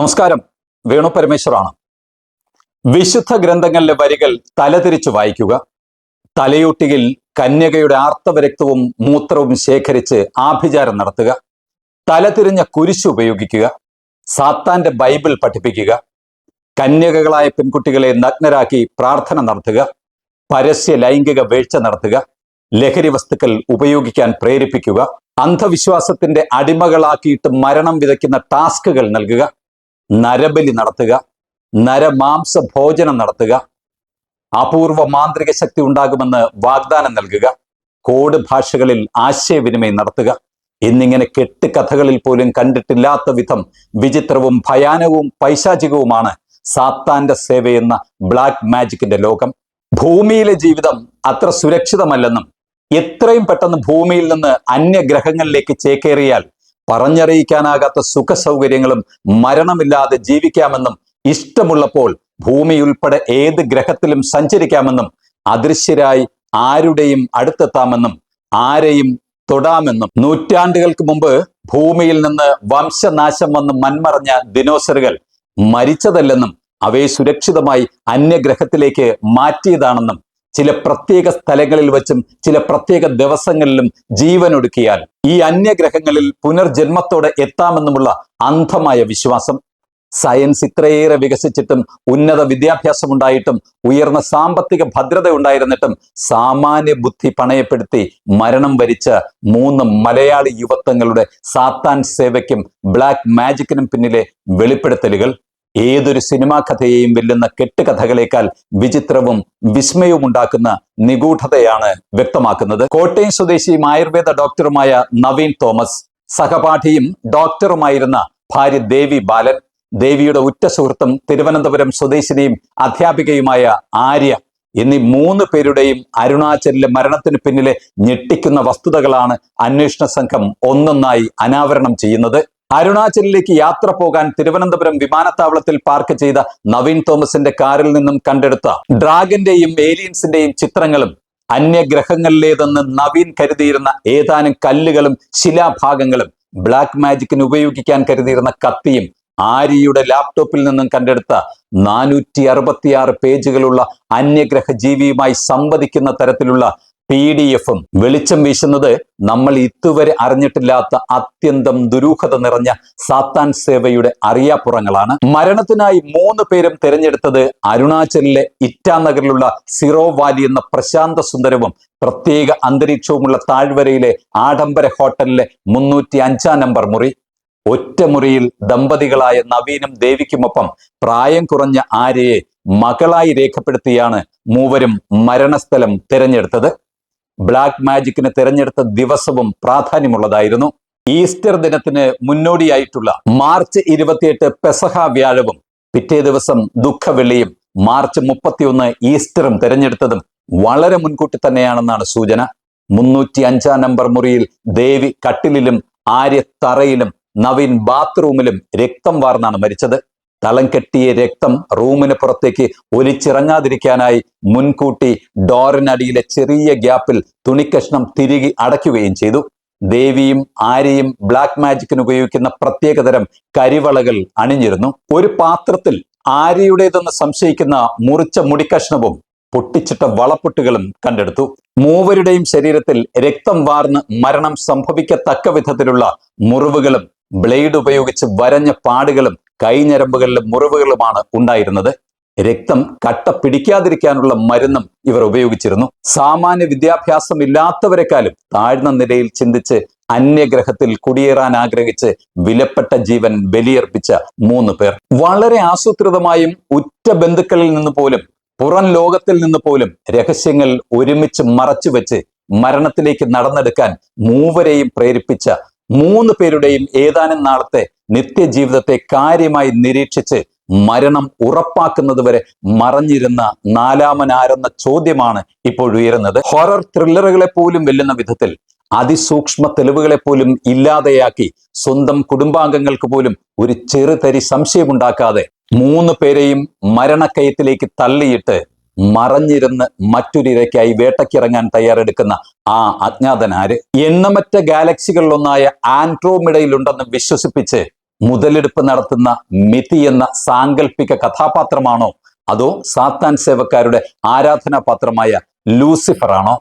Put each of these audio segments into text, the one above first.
നമസ്കാരം. വേണു പരമേശ്വറാണ്. വിശുദ്ധ ഗ്രന്ഥങ്ങളിലെ വരികൾ തലതിരിച്ചു വായിക്കുക. തലയൂട്ടിയിൽ കന്യകയുടെ ആർത്തവരക്തവും മൂത്രവും ശേഖരിച്ച് ആഭിചാരം നടത്തുക. തലതിരിഞ്ഞ കുരിശ് ഉപയോഗിക്കുക. സാത്താന്റെ ബൈബിൾ പഠിപ്പിക്കുക. കന്യകകളായ പെൺകുട്ടികളെ നഗ്നരാക്കി പ്രാർത്ഥന നടത്തുക. പരസ്യ ലൈംഗിക വീഴ്ച നടത്തുക. ലഹരി വസ്തുക്കൾ ഉപയോഗിക്കാൻ പ്രേരിപ്പിക്കുക. അന്ധവിശ്വാസത്തിന്റെ അടിമകളാക്കിയിട്ട് മരണം വിതയ്ക്കുന്ന ടാസ്കുകൾ നൽകുക. നരബലി നടത്തുക നരമാംസ ഭോജനം നടത്തുക അപൂർവ മാന്ത്രിക ശക്തി ഉണ്ടാകുമെന്ന് വാഗ്ദാനം നൽകുക കോഡ് ഭാഷകളിൽ ആശയവിനിമയം നടത്തുക. എന്നിങ്ങനെ കെട്ട് കഥകളിൽ പോലും കണ്ടിട്ടില്ലാത്ത വിധം വിചിത്രവും ഭയാനകവും പൈശാചികവുമാണ് സാത്താന്റെ സേവയെന്ന ബ്ലാക്ക് മാജിക്കിന്റെ ലോകം. ഭൂമിയിലെ ജീവിതം അത്ര സുരക്ഷിതമല്ലെന്നും എത്രയും പെട്ടെന്ന് ഭൂമിയിൽ നിന്ന് അന്യഗ്രഹങ്ങളിലേക്ക് ചേക്കേറിയാൽ പറഞ്ഞറിയിക്കാനാകാത്ത സുഖ സൗകര്യങ്ങളും മരണമില്ലാതെ ജീവിക്കാമെന്നും ഇഷ്ടമുള്ളപ്പോൾ ഭൂമി ഉൾപ്പെടെ ഏത് ഗ്രഹത്തിലും സഞ്ചരിക്കാമെന്നും അദൃശ്യരായി ആരുടെയും അടുത്തെത്താമെന്നും ആരെയും തൊടാമെന്നും. നൂറ്റാണ്ടുകൾക്ക് മുമ്പ് ഭൂമിയിൽ നിന്ന് വംശനാശം വന്ന് മൺമറഞ്ഞ ദിനോസറുകൾ മരിച്ചതല്ലെന്നും അവയെ സുരക്ഷിതമായി അന്യഗ്രഹത്തിലേക്ക് മാറ്റിയതാണെന്നും ചില പ്രത്യേക സ്ഥലങ്ങളിൽ വച്ചും ചില പ്രത്യേക ദിവസങ്ങളിലും ജീവനൊടുക്കിയാൽ ഈ അന്യഗ്രഹങ്ങളിൽ പുനർജന്മത്തോടെ എത്താമെന്നുമുള്ള അന്ധമായ വിശ്വാസം. സയൻസ് ഇത്രയേറെ വികസിച്ചിട്ടും ഉന്നത വിദ്യാഭ്യാസം ഉണ്ടായിട്ടും ഉയർന്ന സാമ്പത്തിക ഭദ്രത ഉണ്ടായിരുന്നിട്ടും സാമാന്യ ബുദ്ധി പണയപ്പെടുത്തി മരണം വരിച്ച മൂന്ന് മലയാളി യുവത്വങ്ങളുടെ സാത്താൻ സേവയ്ക്കും ബ്ലാക്ക് മാജിക്കിനും പിന്നിലെ വെളിപ്പെടുത്തലുകൾ. ഏതൊരു സിനിമാ കഥയെയും വെല്ലുന്ന കെട്ടുകഥകളേക്കാൾ വിചിത്രവും വിസ്മയവും ഉണ്ടാക്കുന്ന നിഗൂഢതയാണ് വ്യക്തമാക്കുന്നത്. കോട്ടയം സ്വദേശിയും ആയുർവേദ ഡോക്ടറുമായ നവീൻ തോമസ് സഹപാഠിയും ഡോക്ടറുമായിരുന്ന ഭാര്യ ദേവി ബാലൻ ദേവിയുടെ ഉറ്റ സുഹൃത്തും തിരുവനന്തപുരം സ്വദേശിനിയും അധ്യാപികയുമായ ആര്യ എന്നീ മൂന്ന് പേരുടെയും അരുണാചലിലെ മരണത്തിന് പിന്നിലെ ഞെട്ടിക്കുന്ന വസ്തുതകളാണ് അന്വേഷണ സംഘം ഒന്നൊന്നായി അനാവരണം ചെയ്യുന്നത്. അരുണാചലിലേക്ക് യാത്ര പോകാൻ തിരുവനന്തപുരം വിമാനത്താവളത്തിൽ പാർക്ക് ചെയ്ത നവീൻ തോമസിന്റെ കാറിൽ നിന്നും കണ്ടെടുത്ത ഡ്രാഗന്റെയും ഏലിയൻസിന്റെയും ചിത്രങ്ങളും അന്യഗ്രഹങ്ങളിലേതെന്ന് നവീൻ കരുതിയിരുന്ന ഏതാനും കല്ലുകളും ശിലാഭാഗങ്ങളും ബ്ലാക്ക് മാജിക്കിന് ഉപയോഗിക്കാൻ കരുതിയിരുന്ന കത്തിയും ആര്യയുടെ ലാപ്ടോപ്പിൽ നിന്നും കണ്ടെടുത്ത നാനൂറ്റി അറുപത്തിയാറ് പേജുകളുള്ള അന്യഗ്രഹ ജീവിയുമായി സംവദിക്കുന്ന തരത്തിലുള്ള പി ഡി എഫും വെളിച്ചം വീശുന്നത് നമ്മൾ ഇതുവരെ അറിഞ്ഞിട്ടില്ലാത്ത അത്യന്തം ദുരൂഹത നിറഞ്ഞ സാത്താൻ സേവയുടെ അറിയാപ്പുറങ്ങളാണ്. മരണത്തിനായി മൂന്ന് പേരും തിരഞ്ഞെടുത്തത് അരുണാചലിലെ ഇറ്റാനഗറിലുള്ള സിറോ വാലി എന്ന പ്രശാന്ത സുന്ദരവും പ്രത്യേക അന്തരീക്ഷവുമുള്ള താഴ്വരയിലെ ആഡംബര ഹോട്ടലിലെ മുന്നൂറ്റി അഞ്ചാം നമ്പർ മുറി. ഒറ്റമുറിയിൽ ദമ്പതികളായ നവീനും ദേവിക്കുമൊപ്പം പ്രായം കുറഞ്ഞ ആര്യയെ മകളായി രേഖപ്പെടുത്തിയാണ് മൂവരും മരണസ്ഥലം തിരഞ്ഞെടുത്തത്. ബ്ലാക്ക് മാജിക്കിന് തിരഞ്ഞെടുത്ത ദിവസവും പ്രാധാന്യമുള്ളതായിരുന്നു. ഈസ്റ്റർ ദിനത്തിന് മുന്നോടിയായിട്ടുള്ള മാർച്ച് ഇരുപത്തിയെട്ട് പെസഹ വ്യാഴവും പിറ്റേ ദിവസം ദുഃഖവെള്ളിയും മാർച്ച് മുപ്പത്തിയൊന്ന് ഈസ്റ്ററും തിരഞ്ഞെടുത്തതും വളരെ മുൻകൂട്ടി തന്നെയാണെന്നാണ് സൂചന. മുന്നൂറ്റി അഞ്ചാം നമ്പർ മുറിയിൽ ദേവി കട്ടിലിലും ആര്യ തറയിലും നവീൻ ബാത്റൂമിലും രക്തം വാർന്നാണ് മരിച്ചത്. തളം കെട്ടിയ രക്തം റൂമിന് പുറത്തേക്ക് ഒലിച്ചിറങ്ങാതിരിക്കാനായി മുൻകൂട്ടി ഡോറിനടിയിലെ ചെറിയ ഗ്യാപ്പിൽ തുണിക്കഷ്ണം തിരികെ അടയ്ക്കുകയും ചെയ്തു. ദേവിയും ആര്യയും ബ്ലാക്ക് മാജിക്കിന് ഉപയോഗിക്കുന്ന പ്രത്യേകതരം കരിവളകൾ അണിഞ്ഞിരുന്നു. ഒരു പാത്രത്തിൽ ആര്യയുടേതെന്ന് സംശയിക്കുന്ന മുറിച്ച മുടിക്കഷ്ണവും പൊട്ടിച്ചിട്ട വളപ്പൊട്ടുകളും കണ്ടെടുത്തു. മൂവരുടെയും ശരീരത്തിൽ രക്തം വാർന്ന് മരണം സംഭവിക്കത്തക്ക വിധത്തിലുള്ള മുറിവുകളും ബ്ലേഡ് ഉപയോഗിച്ച് വരഞ്ഞ പാടുകളും കൈഞ്ഞരമ്പുകളിലെ മുറിവുകളുമാണ് ഉണ്ടായിരുന്നത്. രക്തം കട്ട പിടിക്കാതിരിക്കാനുള്ള മരുന്നും ഇവർ ഉപയോഗിച്ചിരുന്നു. സാമാന്യ വിദ്യാഭ്യാസം ഇല്ലാത്തവരെക്കാളും താഴ്ന്ന നിലയിൽ ചിന്തിച്ച് അന്യഗ്രഹത്തിൽ കുടിയേറാൻ ആഗ്രഹിച്ച് വിലപ്പെട്ട ജീവൻ ബലിയർപ്പിച്ച മൂന്ന് പേർ. വളരെ ആസൂത്രിതമായും ഉറ്റ ബന്ധുക്കളിൽ നിന്ന് പോലും പുറം ലോകത്തിൽ നിന്ന് പോലും രഹസ്യങ്ങൾ ഒരുമിച്ച് മറച്ചുവെച്ച് മരണത്തിലേക്ക് നടന്നെടുക്കാൻ മൂവരെയും പ്രേരിപ്പിച്ച മൂന്ന് പേരുടെയും ഏതാനും നാളത്തെ നിത്യജീവിതത്തെ കാര്യമായി നിരീക്ഷിച്ച് മരണം ഉറപ്പാക്കുന്നത് വരെ മറഞ്ഞിരുന്ന നാലാമനാരെന്ന ചോദ്യമാണ് ഇപ്പോൾ ഉയരുന്നത്. ഹൊറർ ത്രില്ലറുകളെ പോലും വെല്ലുന്ന വിധത്തിൽ അതിസൂക്ഷ്മ തെളിവുകളെ പോലും ഇല്ലാതെയാക്കി സ്വന്തം കുടുംബാംഗങ്ങൾക്ക് പോലും ഒരു ചെറുതരി സംശയമുണ്ടാക്കാതെ മൂന്ന് പേരെയും മരണക്കയത്തിലേക്ക് തള്ളിയിട്ട് മറഞ്ഞിരുന്ന് മറ്റൊരിരയ്ക്കായി വേട്ടയ്ക്കിറങ്ങാൻ തയ്യാറെടുക്കുന്ന ആ അജ്ഞാതനാര് എണ്ണമറ്റ ഗാലക്സികളിലൊന്നായ ആൻഡ്രോമിഡയിലുണ്ടെന്ന് വിശ്വസിപ്പിച്ച് മുതലെടുപ്പ് നടത്തുന്ന മിതി എന്ന സാങ്കല്പിക കഥാപാത്രമാണോ? അതോ സാത്താൻ സേവക്കാരുടെ ആരാധനാപാത്രമായ ലൂസിഫർ ആണോ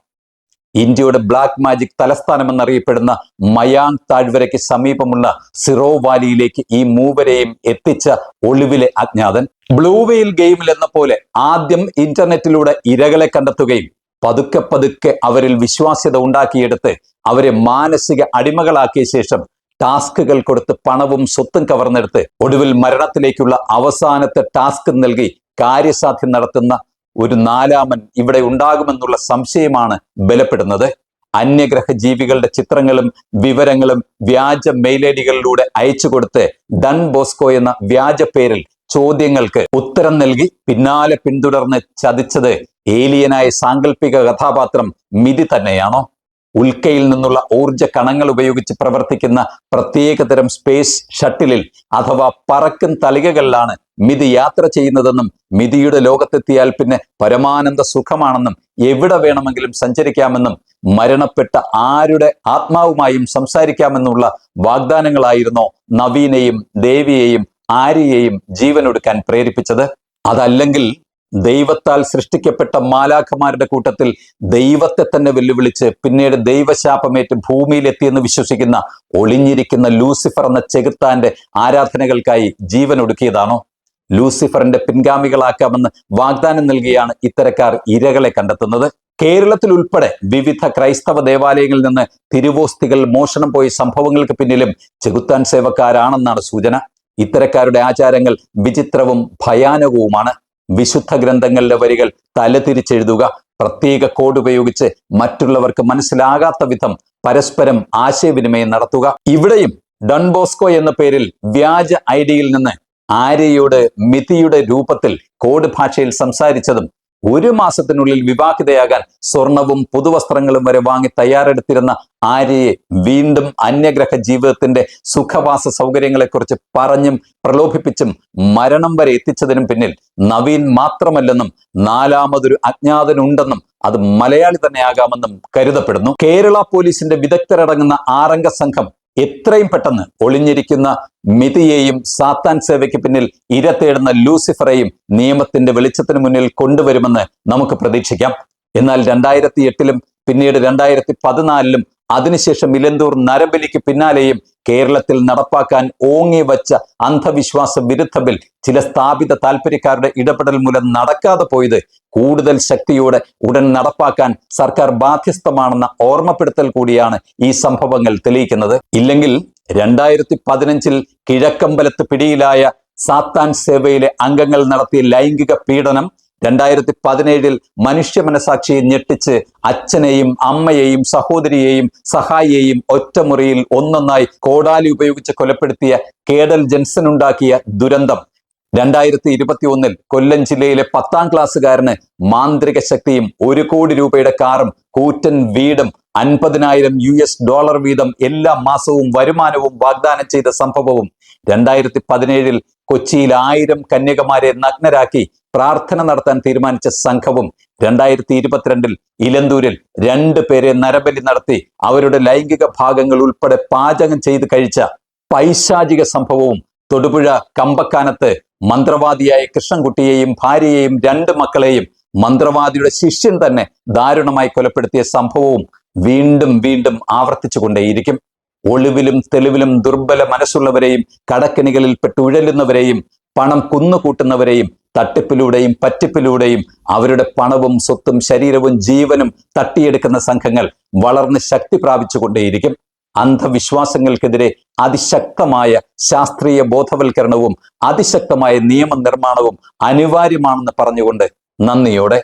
ഇന്ത്യയുടെ ബ്ലാക്ക് മാജിക് തലസ്ഥാനം എന്നറിയപ്പെടുന്ന മയാങ് താഴ്വരയ്ക്ക് സമീപമുള്ള സിറോ വാലിയിലേക്ക് ഈ മൂവരെയും എത്തിച്ച ഒളിവിലെ അജ്ഞാതൻ ബ്ലൂ വെയിൽ ഗെയിമിൽ എന്ന പോലെ ആദ്യം ഇന്റർനെറ്റിലൂടെ ഇരകളെ കണ്ടെത്തുകയും പതുക്കെ പതുക്കെ അവരിൽ വിശ്വാസ്യത ഉണ്ടാക്കിയെടുത്ത് അവരെ മാനസിക അടിമകളാക്കിയ ശേഷം ടാസ്കുകൾ കൊടുത്ത് പണവും സ്വത്തും കവർന്നെടുത്ത് ഒടുവിൽ മരണത്തിലേക്കുള്ള അവസാനത്തെ ടാസ്ക് നൽകി കാര്യസാധ്യം നടത്തുന്ന ഒരു നാലാമൻ ഇവിടെ ഉണ്ടാകുമെന്നുള്ള സംശയമാണ് ബലപ്പെടുന്നത്. അന്യഗ്രഹ ജീവികളുടെ ചിത്രങ്ങളും വിവരങ്ങളും വ്യാജ മെയിലേഡികളിലൂടെ അയച്ചു കൊടുത്ത് ഡൺ ബോസ്കോ എന്ന വ്യാജ പേരിൽ ചോദ്യങ്ങൾക്ക് ഉത്തരം നൽകി പിന്നാലെ പിന്തുടർന്ന് ചതിച്ചത് ഏലിയനായ സാങ്കല്പിക കഥാപാത്രം മിതി തന്നെയാണോ? ഉൽക്കയിൽ നിന്നുള്ള ഊർജ കണങ്ങൾ ഉപയോഗിച്ച് പ്രവർത്തിക്കുന്ന പ്രത്യേകതരം സ്പേസ് ഷട്ടിലിൽ അഥവാ പറക്കും തലികകളിലാണ് മിതി യാത്ര ചെയ്യുന്നതെന്നും മിതിയുടെ ലോകത്തെത്തിയാൽ പിന്നെ പരമാനന്ദ സുഖമാണെന്നും എവിടെ വേണമെങ്കിലും സഞ്ചരിക്കാമെന്നും മരണപ്പെട്ട ആരുടെ ആത്മാവുമായും സംസാരിക്കാമെന്നുള്ള വാഗ്ദാനങ്ങളായിരുന്നോ നവീനെയും ദേവിയെയും ആര്യയെയും ജീവനൊടുക്കാൻ പ്രേരിപ്പിച്ചത്. അതല്ലെങ്കിൽ ദൈവത്താൽ സൃഷ്ടിക്കപ്പെട്ട മാലാഖമാരുടെ കൂട്ടത്തിൽ ദൈവത്തെ തന്നെ വെല്ലുവിളിച്ച് പിന്നീട് ദൈവശാപമേറ്റ് ഭൂമിയിലെത്തിയെന്ന് വിശ്വസിക്കുന്ന ഒളിഞ്ഞിരിക്കുന്ന ലൂസിഫർ എന്ന ചെകുത്താന്റെ ആരാധനകൾക്കായി ജീവൻ ഒടുക്കിയതാണോ? ലൂസിഫറിന്റെ പിൻഗാമികളാക്കാമെന്ന് വാഗ്ദാനം നൽകിയാണ് ഇത്തരക്കാർ ഇരകളെ കണ്ടെത്തുന്നത്. കേരളത്തിൽ ഉൾപ്പെടെ വിവിധ ക്രൈസ്തവ ദേവാലയങ്ങളിൽ നിന്ന് തിരുവോസ്തികൾ മോഷണം പോയ സംഭവങ്ങൾക്ക് പിന്നിലും ചെകുത്താൻ സേവക്കാരാണെന്നാണ് സൂചന. ഇത്തരക്കാരുടെ ആചാരങ്ങൾ വിചിത്രവും ഭയാനകവുമാണ്. വിശുദ്ധ ഗ്രന്ഥങ്ങളിലെ വരികൾ തലതിരിച്ചെഴുതുക. പ്രത്യേക കോഡ് ഉപയോഗിച്ച് മറ്റുള്ളവർക്ക് മനസ്സിലാകാത്ത വിധം പരസ്പരം ആശയവിനിമയം നടത്തുക. ഇവിടെയും ഡൺബോസ്കോ എന്ന പേരിൽ വ്യാജ ഐഡിയിൽ നിന്ന് ആര്യയോട് മിതിയുടെ രൂപത്തിൽ കോഡ് ഭാഷയിൽ സംസാരിച്ചതും ഒരു മാസത്തിനുള്ളിൽ വിവാഹിതയാകാൻ സ്വർണവും പുതുവസ്ത്രങ്ങളും വരെ വാങ്ങി തയ്യാറെടുത്തിരുന്ന ആര്യയെ വീണ്ടും അന്യഗ്രഹ ജീവിതത്തിന്റെ സുഖവാസ സൗകര്യങ്ങളെക്കുറിച്ച് പറഞ്ഞും പ്രലോഭിപ്പിച്ചും മരണം വരെ എത്തിച്ചതിനും പിന്നിൽ നവീൻ മാത്രമല്ലെന്നും നാലാമതൊരു അജ്ഞാതനുണ്ടെന്നും അത് മലയാളി തന്നെയാകാമെന്നും കരുതപ്പെടുന്നു. കേരള പോലീസിന്റെ വിദഗ്ധരടങ്ങുന്ന ആറംഗ സംഘം എത്രയും പെട്ടെന്ന് ഒളിഞ്ഞിരിക്കുന്ന മിതിയെയും സാത്താൻ സേവയ്ക്ക് പിന്നിൽ ഇര തേടുന്ന ലൂസിഫറെയും നിയമത്തിന്റെ വെളിച്ചത്തിന് മുന്നിൽ കൊണ്ടുവരുമെന്ന് നമുക്ക് പ്രതീക്ഷിക്കാം. എന്നാൽ രണ്ടായിരത്തി എട്ടിലും പിന്നീട് രണ്ടായിരത്തി പതിനാലിലും അതിനുശേഷം ഇലന്തൂർ നരബലിക്ക് പിന്നാലെയും കേരളത്തിൽ നടപ്പാക്കാൻ ഓങ്ങി വച്ച അന്ധവിശ്വാസ വിരുദ്ധ ബിൽ ചില സ്ഥാപിത താല്പര്യക്കാരുടെ ഇടപെടൽ മൂലം നടക്കാതെ പോയത് കൂടുതൽ ശക്തിയോടെ ഉടൻ നടപ്പാക്കാൻ സർക്കാർ ബാധ്യസ്ഥമാണെന്ന ഓർമ്മപ്പെടുത്തൽ കൂടിയാണ് ഈ സംഭവങ്ങൾ തെളിയിക്കുന്നത്. ഇല്ലെങ്കിൽ രണ്ടായിരത്തി പതിനഞ്ചിൽ കിഴക്കമ്പലത്ത് പിടിയിലായ സാത്താൻ സേവയിലെ അംഗങ്ങൾ നടത്തിയ ലൈംഗിക പീഡനം രണ്ടായിരത്തി പതിനേഴിൽ മനുഷ്യ മനസാക്ഷിയെ ഞെട്ടിച്ച് അച്ഛനെയും അമ്മയെയും സഹോദരിയെയും സഹായിയെയും ഒറ്റമുറിയിൽ ഒന്നൊന്നായി കോടാലി ഉപയോഗിച്ച് കൊലപ്പെടുത്തിയ കേഡൽ ജെൻസൺ ഉണ്ടാക്കിയ ദുരന്തം. രണ്ടായിരത്തി ഇരുപത്തി ഒന്നിൽ കൊല്ലം ജില്ലയിലെ പത്താം ക്ലാസ്സുകാരന് മാന്ത്രിക ശക്തിയും ഒരു കോടി രൂപയുടെ കാറും കൂറ്റൻ വീടും അൻപതിനായിരം യു എസ് ഡോളർ വീതം എല്ലാ മാസവും വരുമാനവും വാഗ്ദാനം ചെയ്ത സംഭവവും രണ്ടായിരത്തി പതിനേഴിൽ കൊച്ചിയിൽ ആയിരം കന്യകമാരെ നഗ്നരാക്കി പ്രാർത്ഥന നടത്താൻ തീരുമാനിച്ച സംഘവും രണ്ടായിരത്തി ഇരുപത്തിരണ്ടിൽ ഇലന്തൂരിൽ രണ്ടു പേരെ നരബലി നടത്തി അവരുടെ ലൈംഗിക ഭാഗങ്ങൾ ഉൾപ്പെടെ പാചകം ചെയ്ത് കഴിച്ച പൈശാചിക സംഭവവും തൊടുപുഴ കമ്പക്കാനത്ത് മന്ത്രവാദിയായ കൃഷ്ണൻകുട്ടിയെയും ഭാര്യയെയും രണ്ട് മക്കളെയും മന്ത്രവാദിയുടെ ശിഷ്യൻ തന്നെ ദാരുണമായി കൊലപ്പെടുത്തിയ സംഭവവും വീണ്ടും വീണ്ടും ആവർത്തിച്ചുകൊണ്ടേയിരിക്കും. ഒളിവിലും തെളിവിലും ദുർബല മനസ്സുള്ളവരെയും കടക്കണികളിൽ പെട്ട് ഉഴലുന്നവരെയും പണം കുന്നുകൂട്ടുന്നവരെയും തട്ടിപ്പിലൂടെയും പറ്റിപ്പിലൂടെയും അവരുടെ പണവും സ്വത്തും ശരീരവും ജീവനും തട്ടിയെടുക്കുന്ന സംഘങ്ങൾ വളർന്ന് ശക്തി പ്രാപിച്ചുകൊണ്ടേയിരിക്കും. അന്ധവിശ്വാസങ്ങൾക്കെതിരെ അതിശക്തമായ ശാസ്ത്രീയ ബോധവൽക്കരണവും അതിശക്തമായ നിയമനിർമ്മാണവും അനിവാര്യമാണെന്ന് പറഞ്ഞുകൊണ്ട് നന്ദിയോടെ